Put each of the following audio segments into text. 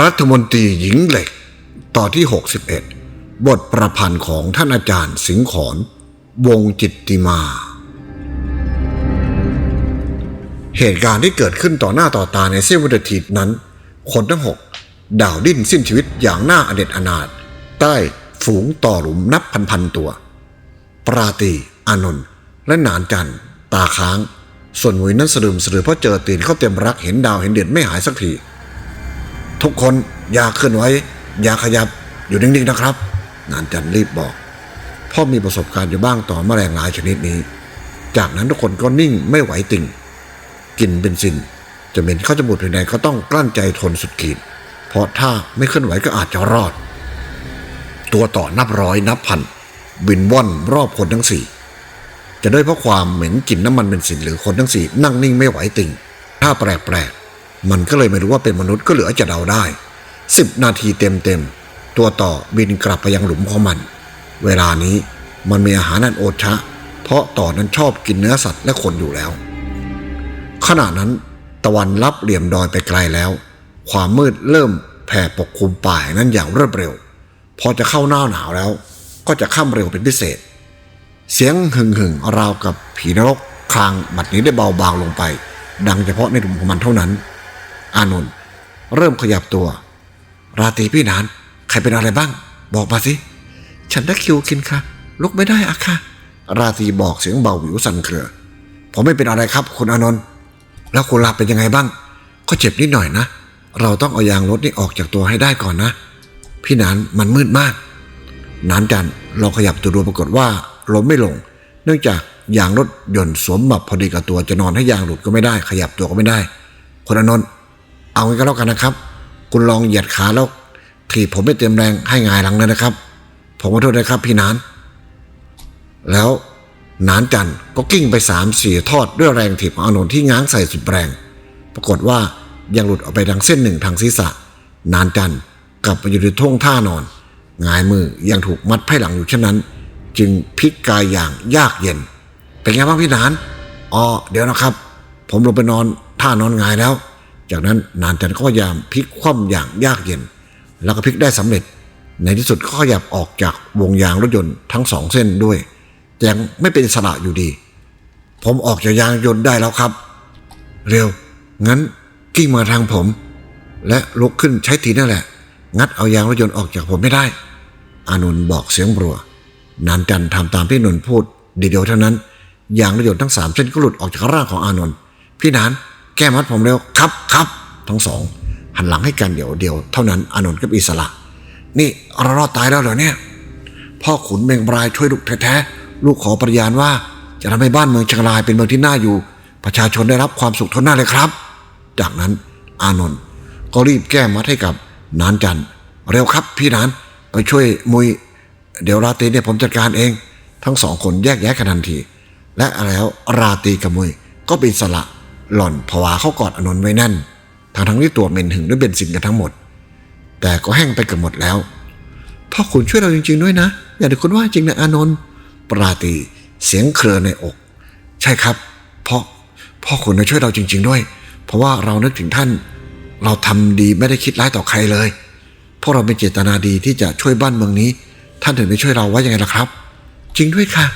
รัฐมนตรีหญิงเหล็กตอนที่ 61 บทประพันธ์ของท่านอาจารย์สิงห์ขอนวงจิตติมา เหตุการณ์ที่เกิดขึ้นต่อหน้าต่อตาในเสี้ยววินาทีนั้น คนทั้งหกดาวดิ้นสิ้นชีวิตอย่างน่าอเด็ดอนาถใต้ฝูงต่อหลุมนับพันๆตัว ปราตีอานนท์และหนานจันตาค้าง ส่วนหมวยนั้นสะดึมสะดือเพราะเจอตีนเขาเต็มรักเห็นดาวเห็นเดือนไม่หายสักที ทุกคนอย่าเคลื่อนไหวอย่าขยับอยู่นิ่งๆนะครับนานจันรีบบอกพ่อมีประสบการณ์อยู่บ้างต่อแมลงหลายชนิดนี้ จากนั้นทุกคนก็นิ่งไม่ไหวติ่งกินเป็นสิน จะเหม็นเข้าจมูกภายในก็ต้องกลั้นใจทนสุดขีด เพราะถ้าไม่เคลื่อนไหวก็อาจจะรอด ตัวต่อนับร้อยนับพันบินว่อนรอบคนทั้งสี่ จะด้วยเพราะความเหม็นกลิ่นน้ำมันเป็นสินหรือคนทั้งสี่นั่งนิ่งไม่ไหวติ่ง ถ้าแปลกๆ มันก็เลยไม่รู้ว่าเป็นมนุษย์ก็เหลือจะเดาได้สิบนาทีเต็มๆตัวต่อบินกลับไปยังหลุมของมัน เวลานี้มันมีอาหารนันโอชะ เพราะต่อนั้นชอบกินเนื้อสัตว์และคนอยู่แล้ว ขณะนั้น ตะวันรับเหลี่ยมดอยไปไกลแล้ว ความมืดเริ่มแผ่ปกคลุมป่าแห่งนั้นอย่างรวดเร็ว พอจะเข้าหน้าหนาวแล้ว ก็จะข้ามเร็วเป็นพิเศษ เสียงหึ่งหึ่งๆราวกับผีนรกคลางบัดนี้ได้เบาบางลงไป ดังเฉพาะในหลุมของมันเท่านั้น อานนท์เริ่มขยับตัว ราตรีพี่นาน ใครเป็นอะไรบ้าง บอกมาสิ ฉันได้คิวกินค่ะ ลุกไม่ได้อะค่ะ ราตรีบอกเสียงเบาหวิวสั่นเครือ ผมไม่เป็นอะไรครับคุณอานนท์แล้วคุณลาเป็นยังไงบ้าง ก็เจ็บนิดหน่อยนะ เราต้องเอายางรถนี่ออกจากตัวให้ได้ก่อนนะ พี่นานมันมืดมาก นานจันเราขยับตัวดูปรากฏว่าล้มไม่ลง เนื่องจากยางรถยนต์สวมบับพอดีกับตัวจะนอนให้ยางหลุดก็ไม่ได้ ขยับตัวก็ไม่ได้คุณอนนท์ เอางี้ก็แล้วกันนะครับ คุณลองเหยียดขาแล้วถีบผมไม่เต็มแรงให้งายหลังเลยนะครับ ผมขอโทษนะครับพี่นาน แล้วนานจันก็กิ้งไปสามสี่ทอดด้วยแรงถีบของอานนท์ที่ง้างใส่สุดแรง ปรากฏว่ายังหลุดออกไปทางเส้นหนึ่งทางศีรษะ นานจันกลับไปอยู่ในท่วงท่านอนงายมือยังถูกมัดไพ่หลังอยู่เช่นนั้น จึงพลิกกายอย่างยากเย็น เป็นไงบ้างพี่นานอ๋อเดี๋ยวนะครับ ผมลงไปนอนท่านอนงายแล้ว จากนั้นนานจันก็พยายามพลิกคว่ำอย่างยากเย็น แล้วก็พลิกได้สำเร็จ ในที่สุดก็ขยับออกจากวงยางรถยนต์ทั้งสองเส้นด้วยแต่ยังไม่เป็นสระอยู่ดี ผมออกจากยางยนต์ได้แล้วครับ เร็ว งั้นกิ้งมาทางผม และลุกขึ้นใช้ทีนั่นแหละ งัดเอายางรถยนต์ออกจากผมไม่ได้ อานนท์บอกเสียงบรัวนานจันทำตามที่นนท์พูดเดียวเท่านั้นยางรถยนต์ทั้งสามเส้นก็หลุดออกจากร่างของอานนท์พี่นาน แก้มัดผมเร็วครับครับทั้งสอง หันหลังให้กันเดี๋ยวเดียวเท่านั้นอานนท์ก็อิสระ นี่เรารอดตายแล้วเหรอเนี่ย พ่อขุนเมงบรายช่วยลูกแท้ๆลูกขอปริญาณว่า จะทำให้บ้านเมืองเชียงรายเป็นเมืองที่น่าอยู่ ประชาชนได้รับความสุขทนหน้าเลยครับ จากนั้นอานนท์ก็รีบแก้มัดให้กับนานจันเร็วครับพี่นานไปช่วยมุย เดี๋ยวราตรีเนี่ยผมจัดการเอง ทั้งสองคนแยกแยะกันทันที และแล้วราตรีกับมุยก็เป็นสละ หล่อนผวาเข้ากอดอนนท์ไว้แน่นทั้งทั้งที่ตัวเหม็นหึงด้วยเบนซินกันทั้งหมด แต่ก็แห้งไปเกือบหมดแล้วพ่อขุนช่วยเราจริง ๆด้วยนะ อย่าได้คุณว่าจริงนะอานนท์ปราตีเสียงเครือในอก ใช่ครับพ่อพ่อขุนน่ะช่วยเราจริง ๆ ด้วย เพราะว่าเรานึกถึงท่าน เราทำดีไม่ได้คิดร้ายต่อใครเลยพวกเราเป็นเจตนาดีที่จะช่วยบ้านเมืองนี้ ท่านถึงได้ช่วยเราไว้ยังไงล่ะครับ จริงด้วยค่ะ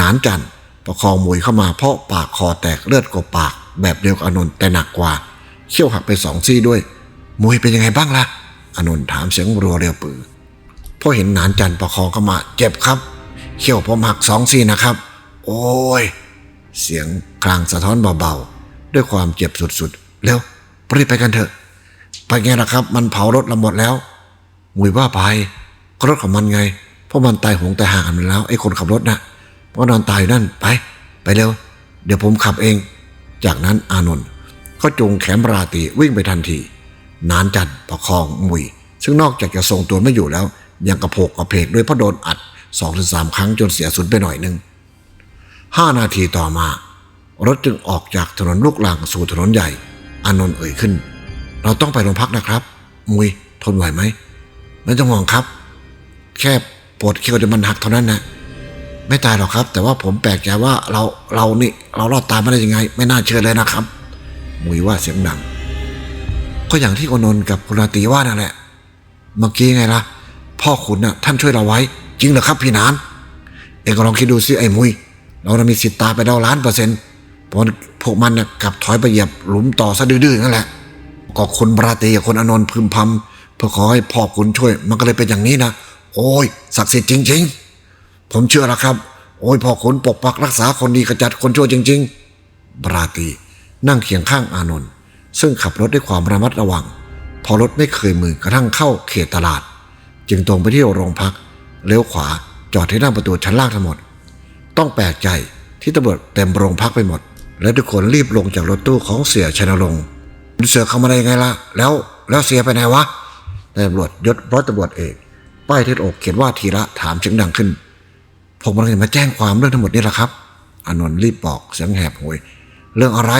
นานจันทร์ ประคองมวยเข้ามาเพราะปากคอแตกเลือดกบปาก แบบเดียวกับอนนท์แต่หนักกว่า เขี้ยวหักไปสองซี่ด้วย มวยเป็นยังไงบ้างล่ะอนนท์ถามเสียงรัวเรียวปือพอเห็นหนานจันประคองเข้ามา เจ็บครับ เขี้ยวผมหักสองซี่นะครับ โอ้ย เสียงคลางสะท้อนเบาๆ ด้วยความเจ็บสุดๆแล้วรีบไปกันเถอะ ไปไงล่ะครับ มันเผารถเราหมดแล้วมุยว่าไปก็รถของมันไง เพราะมันตายหงแต่ห่างกันไปแล้วไอ้คนขับรถนะเพรานอนตายอยู่นั่นไป ไปเร็ว เดี๋ยวผมขับเอง จากนั้นอานนท์ก็จูงแขนราตีวิ่งไปทันที นานจันประคองมุย ซึ่งนอกจากจะทรงตัวไม่อยู่แล้ว ยังกระโผกกระเพกด้วยเพราะโดนอัดสองถึงสามครั้งจนเสียสุดไปหน่อยหนึงห้านาทีต่อมา รถจึงออกจากถนนลูกลังสู่ถนนใหญ่ อานนท์เอ่ยขึ้น เราต้องไปโรงพักนะครับ มุยทนไหวไหมไม่ต้องห่วงครับ แค่ปวดเคี้ยวจะมันหักเท่านั้นนะ ไม่ตายหรอกครับ แต่ว่าผมแปลกใจว่าเราเรานี่เรารอดตายมาได้ยังไง ไม่น่าเชื่อเลยนะครับมุยว่าเสียงดัง ก็อย่างที่โอนนท์กับคุณราตีว่านั่นแหละ เมื่อกี้ไงล่ะ พ่อคุณน่ะท่านช่วยเราไว้ จริงเหรอครับพี่นานเองก็ลองคิดดูสิไอ้มุย เรานะมีสิทธิ์ตายไปแล้วล้านเปอร์เซ็นต์พราะพวกมันเนี่ยกลับถอยไปเหยียบหลุมต่อซะดื้อๆนั่นแหละก็คุณราตีกับคุณอนนท์พึมพำเพื่อขอให้พ่อคุณช่วย มันก็เลยเป็นอย่างนี้นะโอ้ยศักดิ์สิทธิ์จริง ๆ ผมเชื่อแล้วครับ โอ้ยพ่อคุณปกปักรักษาคนดีกระจัดคนชั่วจริง ๆ บราตรีนั่งเคียงข้างอานนท์ซึ่งขับรถด้วยความระมัดระวัง พอรถไม่เคยมือกระทั่งเข้าเขตตลาด จึงตรงไปที่โรงพัก เลี้ยวขวาจอดที่หน้าประตูชั้นล่างทั้งหมด ต้องแปลกใจที่ตำรวจเต็มโรงพักไปหมด และทุกคนรีบลงจากรถตู้ของเสียชนรงค์เสือเข้ามาได้ยังไงล่ะ แล้วแล้วเสียไปไหนวะตำรวจยศร้อยตำรวจเอกป้ายที่อกเขียนว่าทีละถามเสียงดังขึ้น ผมกำลังจะมาแจ้งความเรื่องทั้งหมดนี่แหละครับ อานนท์รีบบอกเสียงแหบโหย เรื่องอะไร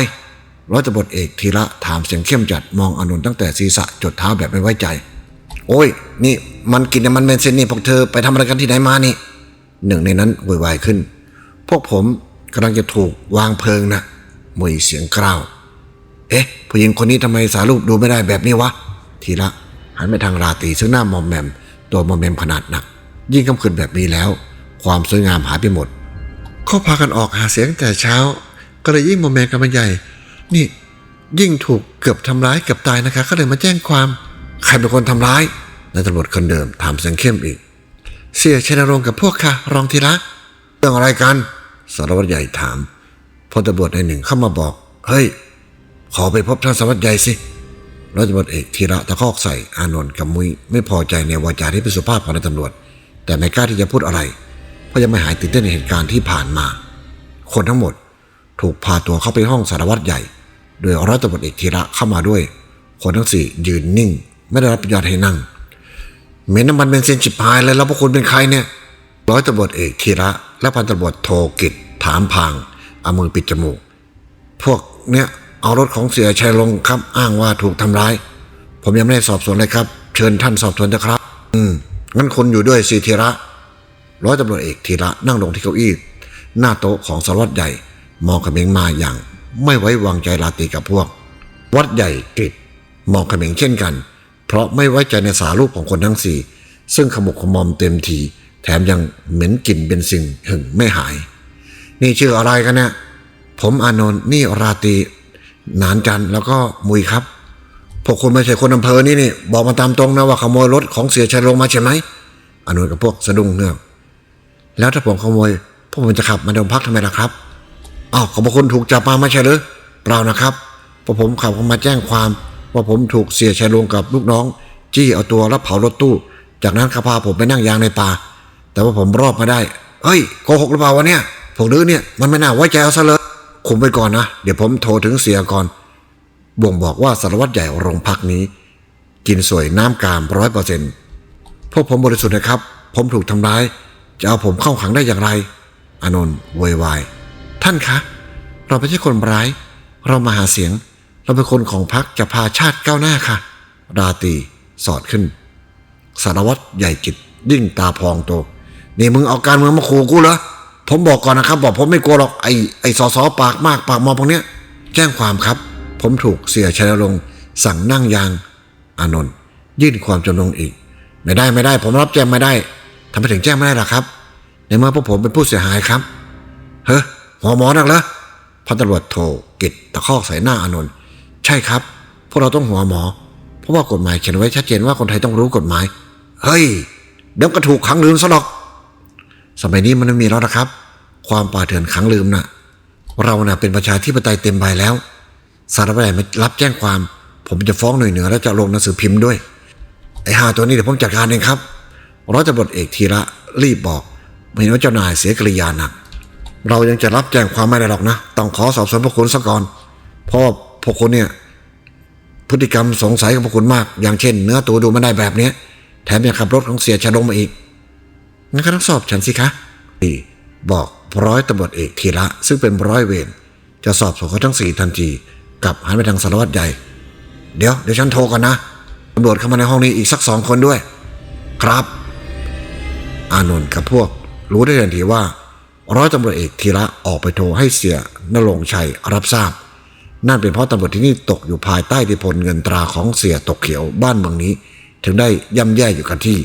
ร้อยตำรวจเอกทีละถามเสียงเข้มจัดมองอานนท์ตั้งแต่ศีรษะจดเท้าแบบไม่ไว้ใจ โอ้ย นี่มันกินน้ำมันเบนซินนี่พวกเธอไปทำอะไรกันที่ไหนมานี่ หนึ่งในนั้นโวยวายขึ้น พวกผมกำลังจะถูกวางเพลิงนะมวยเสียงกล้าว เอ๊ะ ผู้หญิงคนนี้ทำไมสารูปดูไม่ได้แบบนี้วะทีละหันไปทางราตีซึ่งหน้ามอมแมม ตัวมอมแมมขนาดหนัก ยิ่งค่ำคืนแบบนี้แล้ว ความสวยงามหายไปหมด เขาพากันออกหาเสียงแต่เช้า ก็เลยยิ่งมอมแมกันมาใหญ่ นี่ ยิ่งถูกเกือบทำร้ายเกือบตายนะคะก็เลยมาแจ้งความ ใครเป็นคนทำร้ายนายตำรวจคนเดิมถามเสียงเข้มอีก เสียชนรงค์กับพวกค่ะ รองทีละเรื่องอะไรกัน สารวัตรใหญ่ถามพลตำรวจในายหนึ่งเข้ามาบอก เฮ้ย ขอไปพบท่านสารวัตรใหญ่สิร้อยตำรวจเอกธีระตะคอกใส่อานนท์กับมุ้ยไม่พอใจในวาจาที่เป็นสุภาพของนายตำรวจ แต่ไม่กล้าที่จะพูดอะไร เพยังไม่หายตื่นเต้นในเหตุการณ์ที่ผ่านมา คนทั้งหมดถูกพาตัวเข้าไปห้องสารวัตรใหญ่ โดยร้อยตำรวจเอกธีระเข้ามาด้วย คนทั้งสี่ยืนนิ่ง ไม่ได้รับอนุญาตให้นั่งเหม็นน้ำมันเบนซินฉิบหายเลยแล้วพวกคุณเป็นใครเนี่ย ร้อยตำรวจเอกธีระ และพันตำรวจโทกิจถามพางเอามือปิดจมูก พวกเนี้ยเอารถของเสียชัยลงครับอ้างว่าถูกทำร้าย ผมยังไม่ได้สอบสวนเลยครับ เชิญท่านสอบสวนนะครับ อืมงั้นคุณอยู่ด้วยสิธีระ ร้อยตำรวจเอกธีระนั่งลงที่เก้าอี้หน้าโต๊ะของสารวัตรใหญ่ มองเขมิงมาอย่าง ไม่ไว้วางใจลาตีกับพวก วัดใหญ่กริดมองเขมิงเช่นกัน เพราะไม่ไว้ใจในสารูปของคนทั้งสี่ซึ่งขมุกขมอมเต็มที แถมยังเหม็นกลิ่นเป็นสิ่งหึงไม่หาย นี่ชื่ออะไรกันเนี่ยผมอานนท์นี่ราตีนานจันแล้วก็มุยครับพวกคุณไม่ใช่คนอำเภอนี่นี่บอกมาตามตรงนะว่าขโมยรถของเสียชัยลงมาใช่ไหมอานนท์กับพวกสะดุ้งเงือก แล้วถ้าผมขโมยพวกผมจะขับมาโรงพักทำไมล่ะครับอ้าวขอบคุณถูกจับมาไม่ใช่หรือเปล่านะครับพราะผมขับเข้ามาแจ้งความว่าผมถูกเสียชัยลงกับลูกน้อง จี้เอาตัวแล้วเผารถตู้ จากนั้นเขาพาผมไปนั่งยางในป่า แต่ว่าผมรอดมาได้เฮ้ยโกหกหรือเปล่าวะเนี่ยพวกนี้เนี่ยมันไม่น่าไว้ใจเอาซะเลยคุมไปก่อนนะ เดี๋ยวผมโทรถึงเสียก่อน บ่งบอกว่าสารวัตรใหญ่โรงพักนี้ กินสวยน้ำกามร้อยเปอร์เซ็นต์พวกผมบริสุทธิ์นะครับ ผมถูกทำร้าย จะเอาผมเข้าขังได้อย่างไร อานนท์โวยวาย ท่านคะ เราไม่ใช่คนร้าย เรามาหาเสียง เราเป็นคนของพักจะพาชาติก้าวหน้าค่ะ ราตีสอดขึ้น สารวัตรใหญ่จิตยิ่งตาพองโต นี่มึงเอาการเมืองมาขู่กูเหรอ ผมบอกก่อนนะครับ บอกผมไม่กลัวหรอก ไอ้ไอ้สอสอปากมากปากมอพวกเนี้ย แจ้งความครับ ผมถูกเสียชัยนรงสั่งนั่งยาง อานนท์ยื่นความจำนงอีก ไม่ได้ไม่ได้ ผมรับแจ้งไม่ได้ ทำไมถึงแจ้งไม่ได้ล่ะครับ ในเมื่อพวกผมเป็นผู้เสียหายครับ เฮ้ยหัวหมอนักเหรอพันตำรวจโทกิตตะคอกใส่หน้าอานนท์ใช่ครับ พวกเราต้องหัวหมอ เพราะว่ากฎหมายเขียนไว้ชัดเจนว่าคนไทยต้องรู้กฎหมาย เฮ้ย เดี๋ยวก็ถูกขังลืมซะหรอก สมัยนี้มันไม่มีแล้วนะครับ ความป่าเถื่อนขังลืมน่ะ เราน่ะเป็นประชาธิปไตยเต็มใบแล้ว สารวัตรใหญ่มารับแจ้งความ ผมจะฟ้องหน่วยเหนือและจะลงหนังสือพิมพ์ด้วย ไอ้ห่าตัวนี้เดี๋ยวผมจัดการเองครับ ร้อยตำรวจเอกธีระรีบบอก ไม่เห็นว่าเจ้านายเสียกริยาหนัก เรายังจะรับแจ้งความไม่ได้หรอกนะ ต้องขอสอบสวนพวกคุณซะก่อน เพราะว่าพวกคุณเนี่ย พฤติกรรมสงสัยกับพวกคุณมาก อย่างเช่น เนื้อตัวดูไม่ได้แบบเนี้ยแถมยังขับรถของเสียชาดงมาอีกงั้นก็ต้องสอบฉันสิคะดีบอกร้อยตำรวจเอกธีระซึ่งเป็นร้อยเวรจะสอบสวนเขาทั้งสี่ทันทีกลับหันไปทางสารวัตรใหญ่ เดี๋ยวเดี๋ยวฉันโทรก่อนนะตำรวจเข้ามาในห้องนี้อีกสักสองคนด้วย ครับ อานนท์กับพวก รู้ได้ทันทีว่าร้อยตำรวจเอกธีระออกไปโทรให้เสียนรงชัยรับทราบ นั่นเป็นเพราะตำรวจที่นี่ตกอยู่ภายใต้อิทธิพลเงินตราของเสียตกเขียวบ้านเมืองนี้ ถึงได้ย่ำแย่อยู่กันที่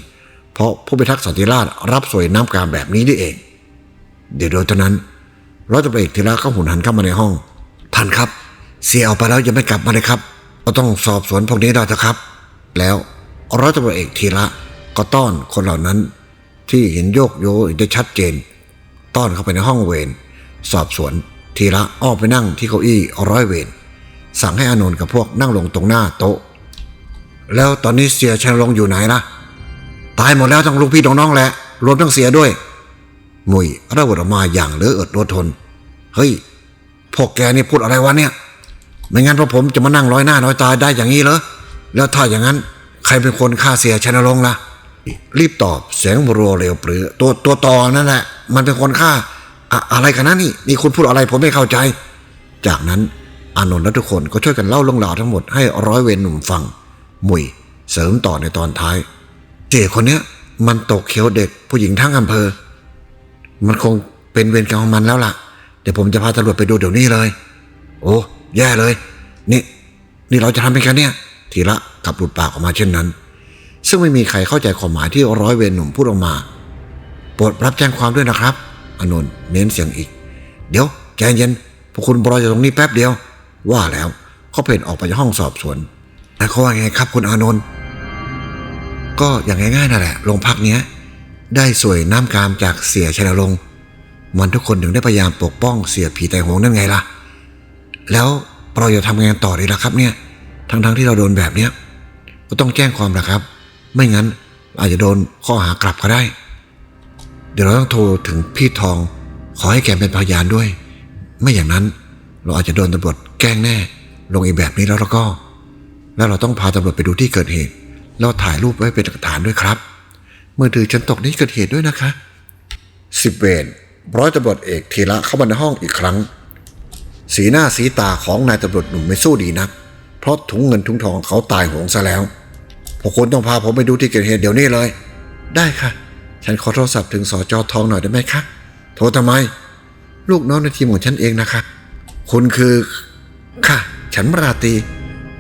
เพราะผู้พิทักษ์สันติราษรับสวยน้ำกามแบบนี้นี่เอง เดี๋ยวโดยเท่านั้นร้อยตำรวจเอกธีระก็หุนหันเข้ามาในห้องท่านครับ เสียเอาไปแล้วยังไม่กลับมาเลยครับก็ต้องสอบสวนพวกนี้ได้เถอะครับ แล้วร้อยตำรวจเอกธีระก็ต้อนคนเหล่านั้น ที่เห็นโยกโยได้ชัดเจน ต้อนเข้าไปในห้องเวรสอบสวนธีระอ้อมไปนั่งที่เก้าอี้ร้อยเวรสั่งให้อานนท์กับพวกนั่งลงตรงหน้าโต๊ะ แล้วตอนนี้เสียชัยลงอยู่ไหนล่ะ ตายหมดแล้วทั้งลูกพี่น้องๆแหละรวมทั้งเสียด้วย มุยระเบิดมาอย่างเลืออดรดทน เฮ้ยพวกแกนี่พูดอะไรวะเนี่ย ไม่งั้นพวกผมจะมานั่งร้อยหน้าร้อยตาได้อย่างนี้เหรอแล้วถ้าอย่างนั้น ใครเป็นคนฆ่าเสียชนรงค์ล่ะ รีบตอบเสียงรัวเร็วปรือ ตัวตัวต่อนั่นแหละมันเป็นคนฆ่าอะอะไรกันนะนี่นี่คุณพูดอะไรผมไม่เข้าใจ จากนั้นอานนท์และทุกคนก็ช่วยกันเล่าเรื่องราวทั้งหมดให้ร้อยเวรหนุ่มฟัง มุยเสริมต่อในตอนท้ายเจ๋คนเนี้ย มันตกเขียวเด็กผู้หญิงทั้งอำเภอ มันคงเป็นเวรกรรมของมันแล้วล่ะ เดี๋ยวผมจะพาตำรวจไปดูเดี๋ยวนี้เลย โอ้แย่เลย นี่ นี่เราจะทำเป็นกันเนี่ย ทีละกับหลุดปากออกมาเช่นนั้น ซึ่งไม่มีใครเข้าใจความหมายที่ร้อยเวรหนุ่มพูดออกมา โปรดรับแจ้งความด้วยนะครับอานนท์เน้นเสียงอีก เดี๋ยวใจเย็นพวกคุณรออยู่ตรงนี้แป๊บเดียว ว่าแล้วเขาเพ่นออกไปจากห้องสอบสวนแล้วเขาว่าไงครับคุณอานนท์ก็อย่างง่ายๆนั่นแหละโรงพักเนี้ย ได้สวยน้ำกามจากเสียชนรงค์มันทุกคนถึงได้พยายามปกป้องเสียผีแต่หงนั่นไงล่ะ แล้วเราจะทำงานต่อดีล่ะครับเนี่ย ทั้งๆที่เราโดนแบบเนี้ยก็ต้องแจ้งความนะครับ ไม่งั้นอาจจะโดนข้อหากลับก็ได้ เดี๋ยวเราต้องโทรถึงพี่ทอง ขอให้แกเป็นพยานด้วย ไม่อย่างนั้น เราอาจจะโดนตำรวจแกล้งแน่ ลงอีแบบนี้แล้วแล้วก็ แล้วเราต้องพาตำรวจไปดูที่เกิดเหตุแล้วถ่ายรูปไว้เป็นหลักฐานด้วยครับมือถือฉันตกที่เกิดเหตุด้วยนะคะ สิบเวรร้อยตำรวจเอกธีระเข้ามาในห้องอีกครั้ง สีหน้าสีตาของนายตำรวจหนุ่มไม่สู้ดีนัก เพราะถุงเงินถุงทองเขาตายหงซะแล้ว พวกคุณต้องพาผมไปดูที่เกิดเหตุเดี๋ยวนี้เลย ได้ค่ะ ฉันขอโทรศัพท์ถึงสอจอทองหน่อยได้ไหมคะ โทรทำไม ลูกน้องในทีมของฉันเองนะคะ คุณคือ ค่ะ ฉันราตรี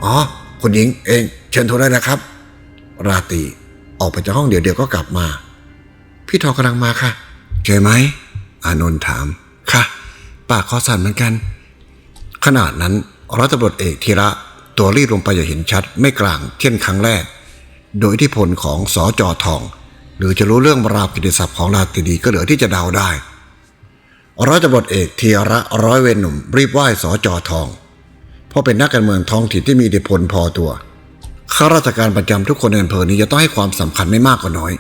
อ๋อ คุณหญิงเอง เชิญโทรได้นะครับ ราตรีออกไปจากห้องเดี๋ยวเดี๋ยวก็กลับมา พี่ทองกำลังมาค่ะ เจอไหม อานนท์ถาม ค่ะ ปากคอสั่นเหมือนกัน ขนาดนั้นร้อยตำรวจเอกธีระตัวรีบลงไปอย่างเห็นชัด ไม่กลางเช่ยนครั้งแรก โดยทธิพลของสอจอทอง หรือจะรู้เรื่องราวกิตติศัพท์ของราตรีดีก็เหลือที่จะเดาได้ร้อยตำรวจเอกธียระร้อยเวรหนุ่มรีบไหว้สอจอทอง เพราะเป็นนักการเมืองท้องถิ่นที่มีอิทธิพลพอตัวข้าราชการประจำทุกคนในอำเภอนี้จะต้องให้ความสำคัญไม่มากก็น้อย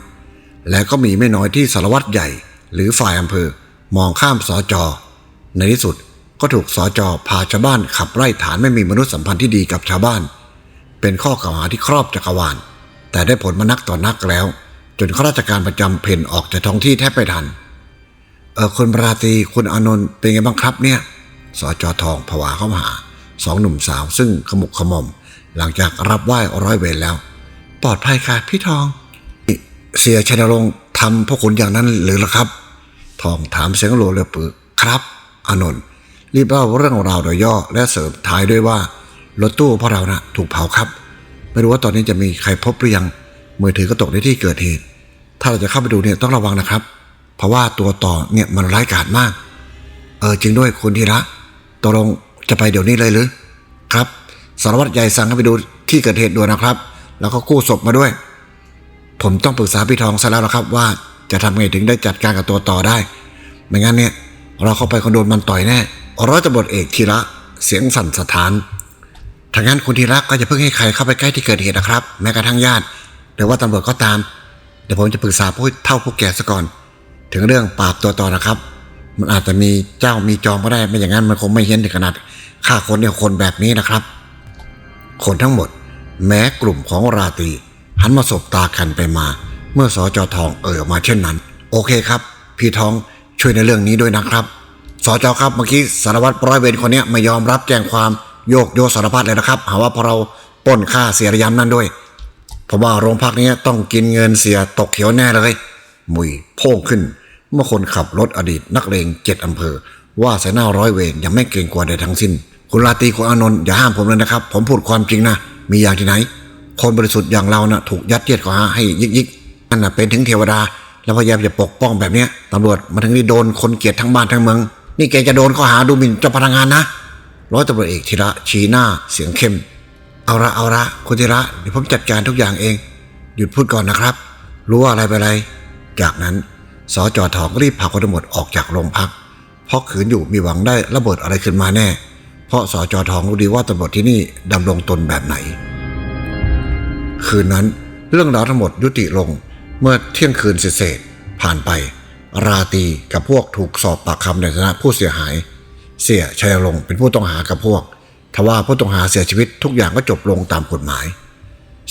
และก็มีไม่น้อยที่สารวัตรใหญ่ หรือฝ่ายอำเภอมองข้ามสอจอ ในที่สุดก็ถูกสอจอพาชาวบ้านขับไล่ฐานไม่มีมนุษยสัมพันธ์ที่ดีกับชาวบ้าน เป็นข้อกล่าวหาที่ครอบจักรวาล แต่ได้ผลมานักต่อนักแล้ว จนข้าราชการประจำเพ่นออกจากท้องที่แทบไม่ทัน เออคุณราตรีคุณอานนท์เป็นไงบ้างครับเนี่ยสจทองผวาเข้ามาหาสองหนุ่มสาวซึ่งขมุกขมอม หลังจากรับไหว้ร้อยเวรแล้ว ปลอดภัยค่ะพี่ทอง เสียชัยนรงค์ทำพวกคุณอย่างนั้นหรือล่ะครับ ทองถามเสียงโลเรือปือครับอานนท์รีบเล่าเรื่องราวโดยย่อและเสริมท้ายด้วยว่ารถตู้พวกเรานะถูกเผาครับ ไม่รู้ว่าตอนนี้จะมีใครพบหรือยังมือถือก็ตกในที่เกิดเหตุ ถ้าเราจะเข้าไปดูเนี่ยต้องระวังนะครับ เพราะว่าตัวต่อเนี่ยมันร้ายกาจมาก เออจริงด้วยคุณธีระตกลงจะไปเดี๋ยวนี้เลยหรือ ครับ สารวัตรใหญ่สั่งให้ไปดูที่เกิดเหตุด่วนนะครับ แล้วก็กู้ศพมาด้วย ผมต้องปรึกษาพี่ทองซะแล้วนะครับ ว่าจะทำไงถึงได้จัดการกับตัวต่อได้ ไม่งั้นเนี่ย เราเข้าไปคนโดนมันต่อยแน่ร้อยตำรวจเอกธีระเสียงสั่นสะท้าน ถ้างั้นคุณธีระก็จะเพิ่งให้ใครเข้าไปใกล้ที่เกิดเหตุนะครับ แม้กระทั่งญาติ หรือว่าตำรวจก็ตาม เดี๋ยวผมจะปรึกษาผู้เท่าผู้แก่ซะก่อน ถึงเรื่องปราบตัวต่อนะครับ มันอาจจะมีเจ้ามีจอมก็ได้ไม่อย่างนั้นมันคงไม่เห็นถึงขนาดฆ่าคนเนี่ยคนแบบนี้นะครับ คนทั้งหมด แม้กลุ่มของราตรีหันมาสบตากันไปมา เมื่อสอจอทองเอ่ยออกมาเช่นนั้น โอเคครับ พี่ทองช่วยในเรื่องนี้ด้วยนะครับสอจอครับเมื่อกี้สารวัตรร้อยเวรคนนี้ไม่ยอมรับแจ้งความ โยกโยสารพัดเลยนะครับ หาว่าพอเราปล้นค่าเสียระยำนั่นด้วย ผมว่าโรงพักนี้ต้องกินเงินเสียตกเขียวแน่เลยมุยโพ่งขึ้น เมื่อคนขับรถอดีตนักเลงเจ็ดอำเภอ ว่าสายหน้าร้อยเวรยังไม่เกรงกลัวใดทั้งสิ้น คุณราตีคุณอานนท์อย่าห้ามผมเลยนะครับ ผมพูดความจริงนะ มีอย่างที่ไหน คนบริสุทธิ์อย่างเรานะ่ะถูกยัดเยียดข้อหาให้ยิกยิกนั่นน่ะเป็นถึงเทวดา แล้วพยายามจะปกป้องแบบเนี้ยตำรวจมาถึงนี่โดนคนเกลียดทั้งบ้านทั้งเมือง นี่แกจะโดนข้อหาดูหมิ่นเจ้าพนักงานนะ ร้อยตำรวจเอกธีระชี้หน้าเสียงเข้ม เอาละเอาละคุณธีระเดี๋ยวผมจัดการทุกอย่างเอง หยุดพูดก่อนนะครับ รู้ว่าอะไรไปอะไร จากนั้นสจทองก็รีบพาคนทั้งหมดออกจากโรงพัก เพราะขืนอยู่มีหวังได้ระเบิดอะไรขึ้นมาแน่ เพราะสจทองรู้ดีว่าตำรวจที่นี่ดำรงตนแบบไหน คืนนั้นเรื่องราวทั้งหมดยุติลงเมื่อเที่ยงคืนเศษผ่านไป ราตีกับพวกถูกสอบปากคำในฐานะผู้เสียหาย เสียชัยลงค์เป็นผู้ต้องหากับพวก ทว่าผู้ต้องหาเสียชีวิตทุกอย่างก็จบลงตามกฎหมาย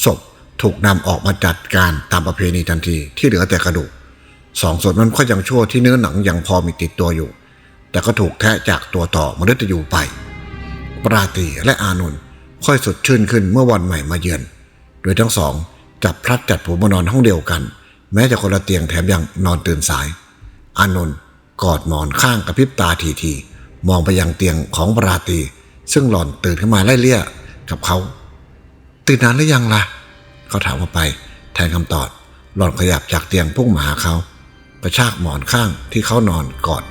ศพถูกนำออกมาจัดการตามประเพณีทันทีที่เหลือแต่กระดูกสองศพนั้นก็ยังชั่วที่เนื้อหนังยังพอมีติดตัวอยู่ แต่ก็ถูกแทะจากตัวต่อมฤตยูไป ปราตีและอานนท์ค่อยสดชื่นขึ้นเมื่อวันใหม่มาเยือน โดยทั้งสองจับพลัดจัดผูมานอนห้องเดียวกัน แม้จะคนละเตียงแถมยังนอนตื่นสาย อานนท์กอดหมอนข้างกระพริบตาทีที มองไปยังเตียงของปราตีซึ่งหล่อนตื่นขึ้นมาไล่เลี่ยกับเขา ตื่นนานหรือยังล่ะเขาถามมาไป แทนคำตอบ หล่อนขยับจากเตียงพุ่งมาหาเขากระชากหมอนข้างที่เขานอนกอด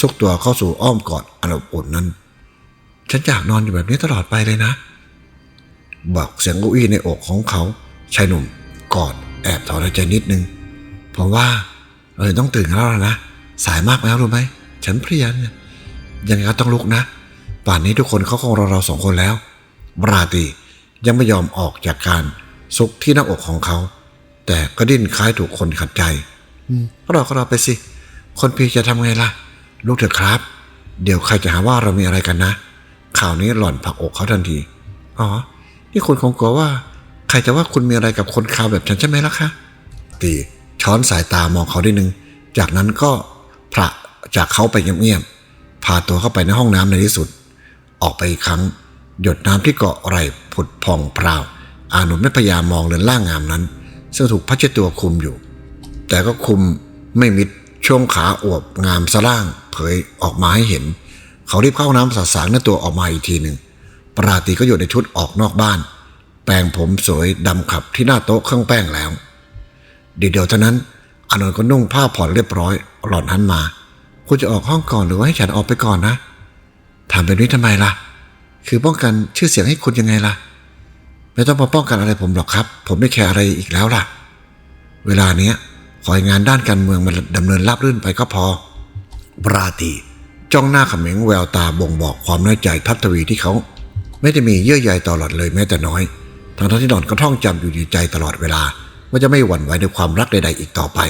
ซุกตัวเข้าสู่อ้อมกอดอันอบอุ่นนั้น ฉันอยากนอนอยู่แบบนี้ตลอดไปเลยนะ บอกเสียงกุ้ยในอกของเขาชายหนุ่มกอดแอบถอนใจนิดนึงผมว่าเออต้องตื่นแล้วนะ สายมากแล้วรู้ไหม ฉันเพลียเนี่ย ยังไงก็ต้องลุกนะ ป่านนี้ทุกคนเขาคงรอเราสองคนแล้วบราตรียังไม่ยอมออกจากการซุกที่หน้าอกของเขา แต่ก็ดิ้นคล้ายถูกคนขัดใจอืมก็รอก็รอไปสิ คนเพียจะทำไงล่ะ ลูกเถอะครับ เดี๋ยวใครจะหาว่าเรามีอะไรกันนะ ข่าวนี้หล่อนผลักอกเขาทันที อ๋อ นี่คุณคงกลัวว่า ใครจะว่าคุณมีอะไรกับคนข่าวแบบฉันใช่ไหมล่ะคะ ตีช้อนสายตามองเขาได้หนึ่งจากนั้นก็ผละจากเขาไปเงียบๆ พาตัวเข้าไปในห้องน้ำในที่สุด ออกไปอีกครั้ง หยดน้ำที่เกาะไหล่ผุดพองพราว อานุไม่พยายามมองเรือนร่างงามนั้น ซึ่งถูกพัชตัวคุมอยู่ แต่ก็คุมไม่มิดช่วงขาอวบงามสะล่าง เผยออกมาให้เห็น เขารีบเข้าน้ำสาสางในตัวออกมาอีกทีหนึ่งปราตีก็อยู่ในชุดออกนอกบ้าน แปรงผมสวยดำขับที่หน้าโต๊ะเครื่องแป้งแล้วเดี๋ยวๆเท่านั้นอานนท์ก็นุ่งผ้าผ่อนเรียบร้อยหล่อนหันมา คุณจะออกห้องก่อนหรือว่าให้ฉันออกไปก่อนนะถามแบบนี้ทำไมล่ะ คือป้องกันชื่อเสียงให้คุณยังไงล่ะ ไม่ต้องมาป้องกันอะไรผมหรอกครับ ผมไม่แคร์อะไรอีกแล้วล่ะ เวลาเนี้ยขอให้งานด้านการเมืองมันดำเนินราบรื่นไปก็พอปราตรีจ้องหน้าเขม็งแววตาบ่งบอกความน้อยใจทับทวีที่เขา ไม่ได้มีเยื่อใยต่อหลอดเลยแม้แต่น้อยทั้งๆที่หลอนก็ท่องจำอยู่ในใจตลอดเวลาว่าจะไม่หวั่นไหวในความรักใดๆอีกต่อไป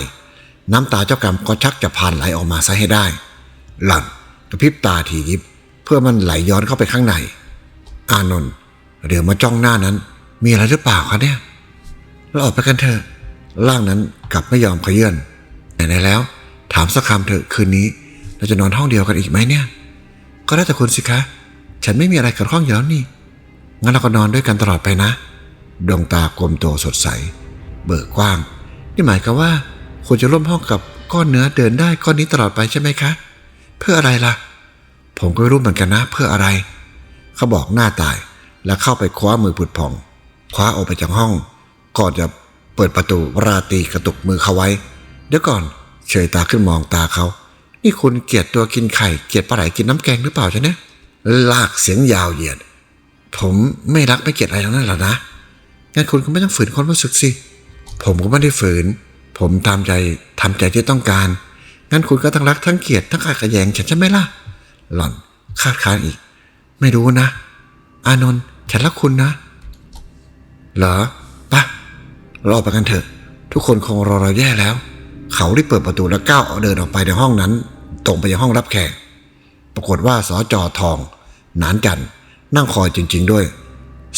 น้ำตาเจ้ากรรมก็ชักจะผ่านไหลออกมาซะให้ได้ หล่อนกระพริบตาทียิบ เพื่อมันไหลย้อนเข้าไปข้างใน อานนท์เดี๋ยวมาจ้องหน้านั้น มีอะไรหรือเปล่าคะเนี่ยเราออกไปกันเถอะร่างนั้นกลับไม่ยอมขยื่นไหนๆแล้ว ถามสักคำเถอะคืนนี้ เราจะนอนห้องเดียวกันอีกไหมเนี่ย ก็ได้แต่คุณสิคะ ฉันไม่มีอะไรกับห้องอยู่แล้วนี่ งั้นเราก็นอนด้วยกันตลอดไปนะ ดวงตากลมโตสดใส เบิกกว้าง นี่หมายความว่า คุณจะร่วมห้องกับก้อนเนื้อเดินได้ก้อนนี้ตลอดไปใช่ไหมคะ เพื่ออะไรล่ะ ผมก็ไม่รู้เหมือนกันนะ เพื่ออะไร เขาบอกหน้าตายแล้วเข้าไปคว้ามือผุดผ่อง คว้าออกไปจากห้อง ก่อนจะเปิดประตูราตีกระตุกมือเขาไว้ เดี๋ยวก่อนเฉยตาขึ้นมองตาเขา นี่คุณเกลียดตัวกินไข่เกลียดปลาไหลกินน้ำแกงหรือเปล่าจ๊ะเนี่ยลากเสียงยาวเหยียด ผมไม่รักไม่เกลียดอะไรทั้งนั้นหรอกนะงั้นคุณก็ไม่ต้องฝืนความรู้สึกสิ ผมก็ไม่ได้ฝืน ผมทำใจทำใจที่ต้องการ งั้นคุณก็ทั้งรักทั้งเกลียดทั้งขายขยงฉันใช่ไหมล่ะ หล่อนคาดค้านอีก ไม่รู้นะ อานนท์ฉันรักคุณนะ เหรอปะรอไปกันเถอะ ทุกคนคงรอเราแย่แล้ว เขาได้เปิดประตูแล้วก้าวเดินออกไปในห้องนั้น ตรงไปยังห้องรับแขก ปรากฏว่าสอจอทอง นานจันนั่งคอยจริง ๆ ด้วย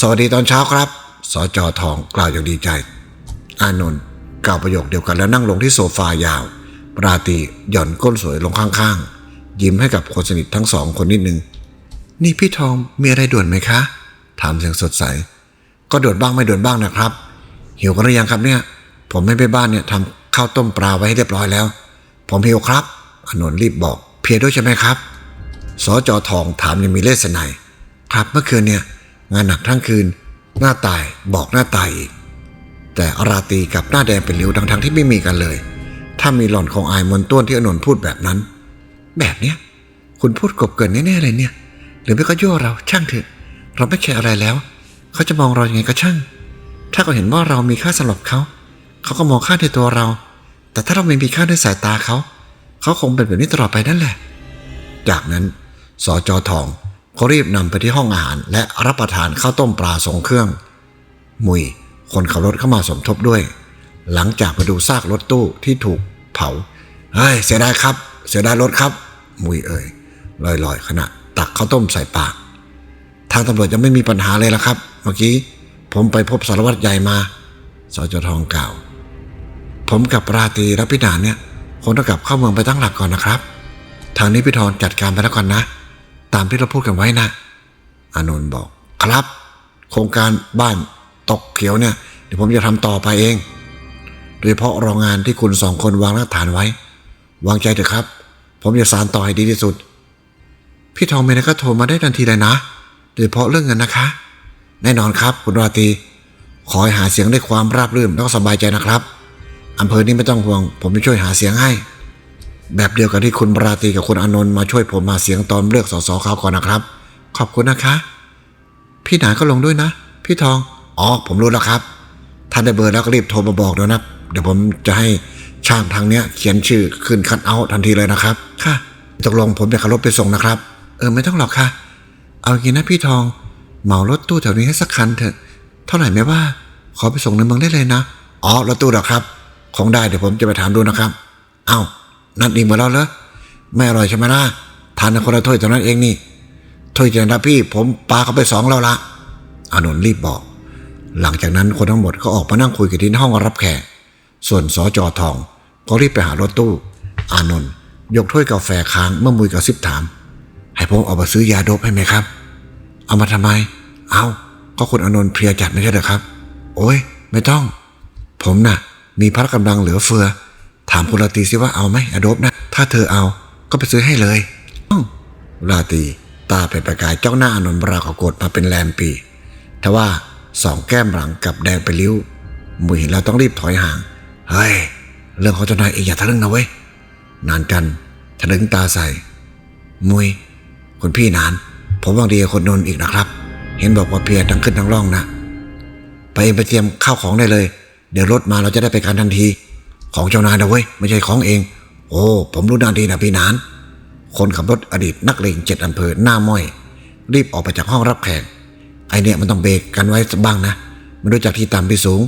สวัสดีตอนเช้าครับสอจอทองกล่าวอย่างดีใจ อานนท์ กล่าวประโยคเดียวกันแล้วนั่งลงที่โซฟายาวปราตีหย่อนก้นสวยลงข้างๆ ยิ้มให้กับคนสนิททั้งสองคนนิดนึง นี่พี่ทองมีอะไรด่วนไหมคะ ถามเสียงสดใส ก็ด่วนบ้างไม่ด่วนบ้างนะครับ หิวกันหรือยังครับเนี่ย ผมไม่ไปบ้านเนี่ยทำข้าวต้มปลาไว้ให้เรียบร้อยแล้ว ผมหิวครับอนนท์รีบบอก เพียด้วยใช่ไหมครับสจทองถามยังมีเลสไนยครับเมื่อคืนเนี่ยงานหนักทั้งคืน หน้าตายบอกหน้าตายอีก แต่อาราตีกับหน้าแดงเป็นริ้วทั้งทั้งๆที่ไม่มีกันเลย ถ้ามีหล่อนของอายมนต้วนที่อนนท์พูดแบบนั้น แบบเนี้ย คุณพูดกบเกินแน่ๆเลยเนี่ย หรือไม่ก็ยั่วเราช่างเถอะ เราไม่แคร์อะไรแล้ว เขาจะมองเราอยังไงก็ช่าง ถ้าเขาเห็นว่าเรามีค่าสำหรับเขา เขาก็มองค่าในตัวเรา แต่ถ้าเราไม่มีค่าในสายตาเขา เขาคงเป็นแบบนี้ตลอดไปนั่นแหละ จากนั้นสจทองก็รีบนำไปที่ห้องอาหารและรับประทานข้าวต้มปลาทรงเครื่อง มุย คนขับรถเข้ามาสมทบด้วย หลังจากไปดูซากรถตู้ที่ถูกเผาเฮ้ยเสียดายครับ เสียดายรถครับ มุยเอ่ยลอยๆขณะตักข้าวต้มใส่ปาก ทางตำรวจยังไม่มีปัญหาเลยละครับ เมื่อกี้ผมไปพบสารวัตรใหญ่มาสจทองกล่าว ผมกับราตรีและพี่หนานเนี่ยคงต้องกลับเข้าเมืองไปตั้งหลักก่อนนะครับ ทางนี้พี่ธรจัดการไปแล้วก่อนนะ ตามที่เราพูดกันไว้นะ อานนท์บอก ครับ โครงการบ้าน ตกเขียวเนี่ยเดี๋ยวผมจะทำต่อไปเอง โดยเฉพาะโรงงานที่คุณสองคนวางรากฐานไว้ วางใจเถอะครับ ผมจะสารต่อให้ดีที่สุด พี่ทองเมย์ก็โทรมาได้ทันทีเลยนะ โดยเฉพาะเรื่องเงินนะคะ แน่นอนครับคุณราตรีขอให้หาเสียงได้ความราบรื่นแล้วก็สบายใจนะครับอำเภอนี้ไม่ต้องห่วง ผมจะช่วยหาเสียงให้ แบบเดียวกับที่คุณราตรีกับคุณอนนท์มาช่วยผมมาเสียงตอนเลือกสสเขาก่อนนะครับ ขอบคุณนะคะ พี่หนาก็ลงด้วยนะ พี่ทอง อ๋อ ผมรู้แล้วครับ ท่านได้เบอร์แล้วก็รีบโทรมาบอกด้วยนะ เดี๋ยวผมจะให้ช่างทางเนี้ยเขียนชื่อขึ้นคัดเอาท์ทันทีเลยนะครับ ค่ะ ตกลงผมจะขับรถไปส่งนะครับ เออไม่ต้องหรอกค่ะ เอาอย่างนี้นะพี่ทอง เหมารถตู้แถวนี้ให้สักคันเถอะ เท่าไหร่ไม่ว่า ขอไปส่งในเมืองได้เลยนะ อ๋อรถตู้เหรอครับคงได้เดี๋ยวผมจะไปถามดูนะครับ เอ้านัดอีกมาแล้วเหรอ ไม่อร่อยใช่ไหมล่ะ ทานในคนละถ้วยเท่านั้นเองนี่ ถ้วยเจนะพี่ ผมปาเข้าไปสองแล้วละอานนท์รีบบอก หลังจากนั้นคนทั้งหมดก็ออกมานั่งคุยกันที่ห้องรับแขก ส่วนสจทองก็รีบไปหารถตู้ อานนท์ยกถ้วยกาแฟค้างเมื่อมุยกับซิบถาม ให้ผมเอาไปซื้อยาโดบให้ไหมครับ เอามาทำไม เอาก็คุณอานนท์เพลียจัดไม่ใช่เหรอครับ โอ้ยไม่ต้อง ผมน่ะ มีพละกำลังเหลือเฟือ ถามคุณลาตีสิว่าเอาไหมอโดบนะ ถ้าเธอเอาก็ไปซื้อให้เลยอ้าวลาตีตาเป็นประกายจ้องหน้าอานนท์บราวกับโกรธมาเป็นแรมปีทว่า สองแก้มหลังกับแดงไปริ้วมุยเห็นแล้วต้องรีบถอยห่าง เฮ้ย เรื่องของเจ้านายเองอย่าทะลึ่งนะเว้ย นานกันทะลึงตาใส่ มุยคุณพี่นาน ผมหวังดีกับคนนนท์อีกนะครับ เห็นบอกว่าเพียทั้งขึ้นทั้งล่องนะ ไปเองไปเตรียมข้าวของได้เลย เดี๋ยวรถมาเราจะได้ไปกันทันที ของเจ้านายนะเว้ย ไม่ใช่ของเอง โอ้ ผมรู้นานดีนะพี่นาน คนขับรถอดีตนักเลงเจ็ดอำเภอหน้าม้อย รีบออกไปจากห้องรับแขก ไอเนี่ยมันต้องเบรกกันไว้สักบ้างนะไม่รู้จักที่ต่ำที่สูง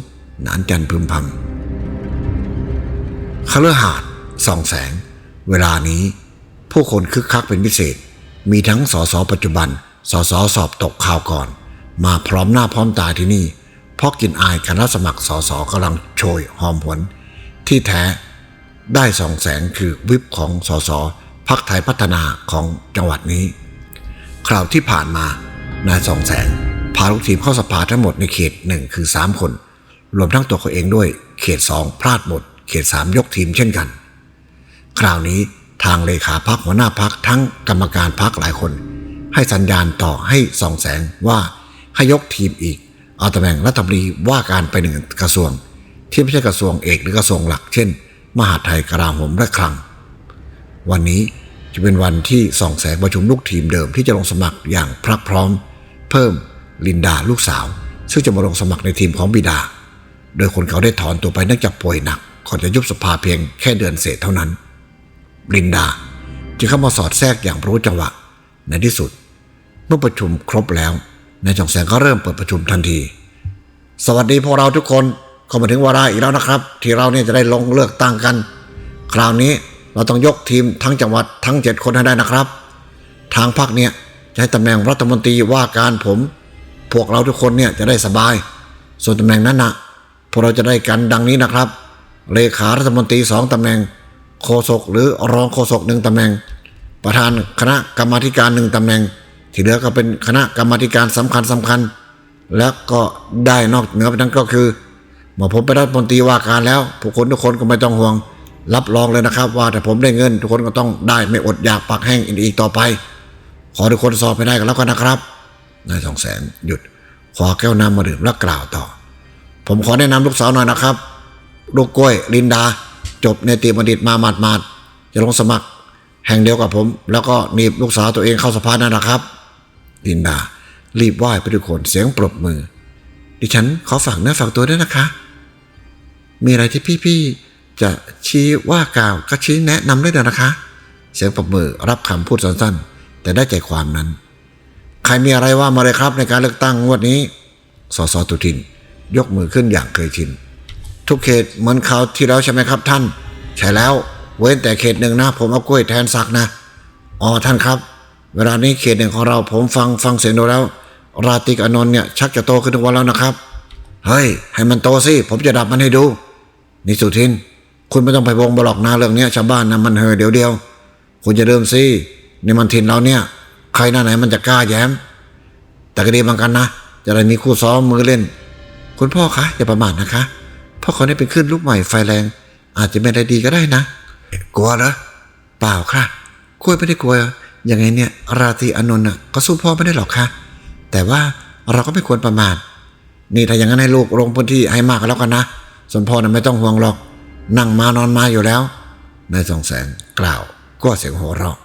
นานจันพึมพำคฤหาสน์ส่องแสง เวลานี้ ผู้คนคึกคักเป็นพิเศษ มีทั้งสสปัจจุบัน สสสอบตกข่าวก่อน มาพร้อมหน้าพร้อมตาที่นี่ เพราะกลินอายการรับสมัครสสกำลังโชยหอมหวนที่แท้ได้ส่องแสงคือวิปของสสพักไทยพัฒนาของจังหวัดนี้ คราวที่ผ่านมา นายสองแสงพาลูกทีมเข้าสภาทั้งหมดในเขตหนึ่งคือสามคน รวมทั้งตัวเขาเองด้วย เขตสองพลาดหมด เขตสามยกทีมเช่นกัน คราวนี้ทางเลขาพักหัวหน้าพักทั้งกรรมการพักหลายคน ให้สัญญาณต่อให้สองแสงว่าให้ยกทีมอีก เอาตำแหน่งรัฐมนตรีว่าการไปหนึ่งกระทรวง ที่ไม่ใช่กระทรวงเอกหรือกระทรวงหลัก เช่น มหาดไทยกลาโหมและคลัง วันนี้จะเป็นวันที่สองแสงประชุมลูกทีมเดิมที่จะลงสมัครอย่างพรักพร้อม เพิ่มลินดาลูกสาว ซึ่งจะมาลงสมัครในทีมของบิดา โดยคนเขาได้ถอนตัวไปเนื่องจากป่วยหนักก่อนจะยุบสภาเพียงแค่เดือนเศษเท่านั้น ลินดาจึงเข้ามาสอดแทรกอย่างรู้จังหวะ ในที่สุด เมื่อประชุมครบแล้วนายจงแสงก็เริ่มเปิดประชุมทันที สวัสดีพวกเราทุกคนเข้ามาถึงวาระอีกแล้วนะครับ ที่เราเนี่ยจะได้ลงเลือกตั้งกัน คราวนี้เราต้องยกทีมทั้งจังหวัดทั้งเจ็ดคนให้ได้นะครับ ทางพรรคเนี่ย ให้ตำแหน่งรัฐมนตรีว่าการผม พวกเราทุกคนเนี่ยจะได้สบาย ส่วนตำแหน่งนั้นนะพวกเราจะได้กันดังนี้นะครับ เลขารัฐมนตรีสองตำแหน่งโฆษกหรือรองโฆษกหนึ่งตำแหน่ง ประธานคณะกรรมาการหนึ่งตำแหน่ง ที่เหลือก็เป็นคณะกรรมาการสำคัญสำคัญ แล้วก็ได้นอกเหนือไปนั้นก็คือเมื่อผมเป็นรัฐมนตรีว่าการแล้วผู้คนทุกคนก็ไม่ต้องห่วงรับรองเลยนะครับ ว่าแต่ผมได้เงิน ทุกคนก็ต้องได้ไม่อดอยากปากแห้งอีกต่อไป ขอทุกคนสอบไปได้กันแล้วกันนะครับ นายสองแสงหยุดคว้าแก้วน้ำมาดื่มแล้วกล่าวต่อ ผมขอแนะนำลูกสาวหน่อยนะครับ ลูกกล้วยลินดา จบในตีบัณฑิตมาหมาดมาดๆจะลงสมัคร แห่งเดียวกับผม แล้วก็หนีบลูกสาวตัวเองเข้าสภานั่นนะครับ ลินดา รีบไหว้ไปทุกคนเสียงปรบมือ ดิฉันขอฝากเนื้อฝากตัวด้วยนะคะ มีอะไรที่พี่ๆจะชี้ว่ากล่าวก็ชี้แนะนำได้เลยนะคะ เสียงปรบมือรับคำพูดสั้นๆ แต่ได้ใจความนั้น ใครมีอะไรว่ามาเลยครับในการเลือกตั้งงวดนี้ สสตุทิน ยกมือขึ้นอย่างเคยชิน ทุกเขตเหมือนคราวที่แล้วใช่ไหมครับท่าน ใช่แล้ว เว้นแต่เขตหนึ่งนะ ผมเอากล้วยแทนศักนะ อ๋อท่านครับ เวลานี้เขตหนึ่งของเราผมฟังฟังเสียงดูแล้ว ราตรีกับอนนท์เนี่ยชักจะโตขึ้นทุกวันแล้วนะครับ เฮ้ย ให้มันโตสิ ผมจะดับมันให้ดู นี่สุทิน คุณไม่ต้องไปวงบล็อกนาเรื่องเนี้ยชาวบ้านนะมันเฮอเดี๋ยวเดียวคุณจะเริ่มสิ ในมันทินเราเนี่ย ใครหน้าไหนมันจะกล้าแย้ม แต่ก็ดีเหมือนกันนะ จะได้มีคู่ซ้อมมือเล่น คุณพ่อคะอย่าประมาทนะคะพ่อเขาได้เป็นขึ้นลูกใหม่ไฟแรง อาจจะไม่ได้ดีก็ได้นะ กลัวเหรอเปล่าค่ะกล้วยไม่ได้กลัวยังไงเนี่ยราตรีอนนท์น่ะก็สู้พ่อไม่ได้หรอกค่ะ แต่ว่าเราก็ไม่ควรประมาทนี่ถ้าอย่างนั้นให้ลูกลงพื้นที่ให้มากก็แล้วกันนะส่วนพ่อน่ะไม่ต้องห่วงหรอก นั่งมานอนมาอยู่แล้วนายสองแสงกล่าวก็เสียงหัวเราะ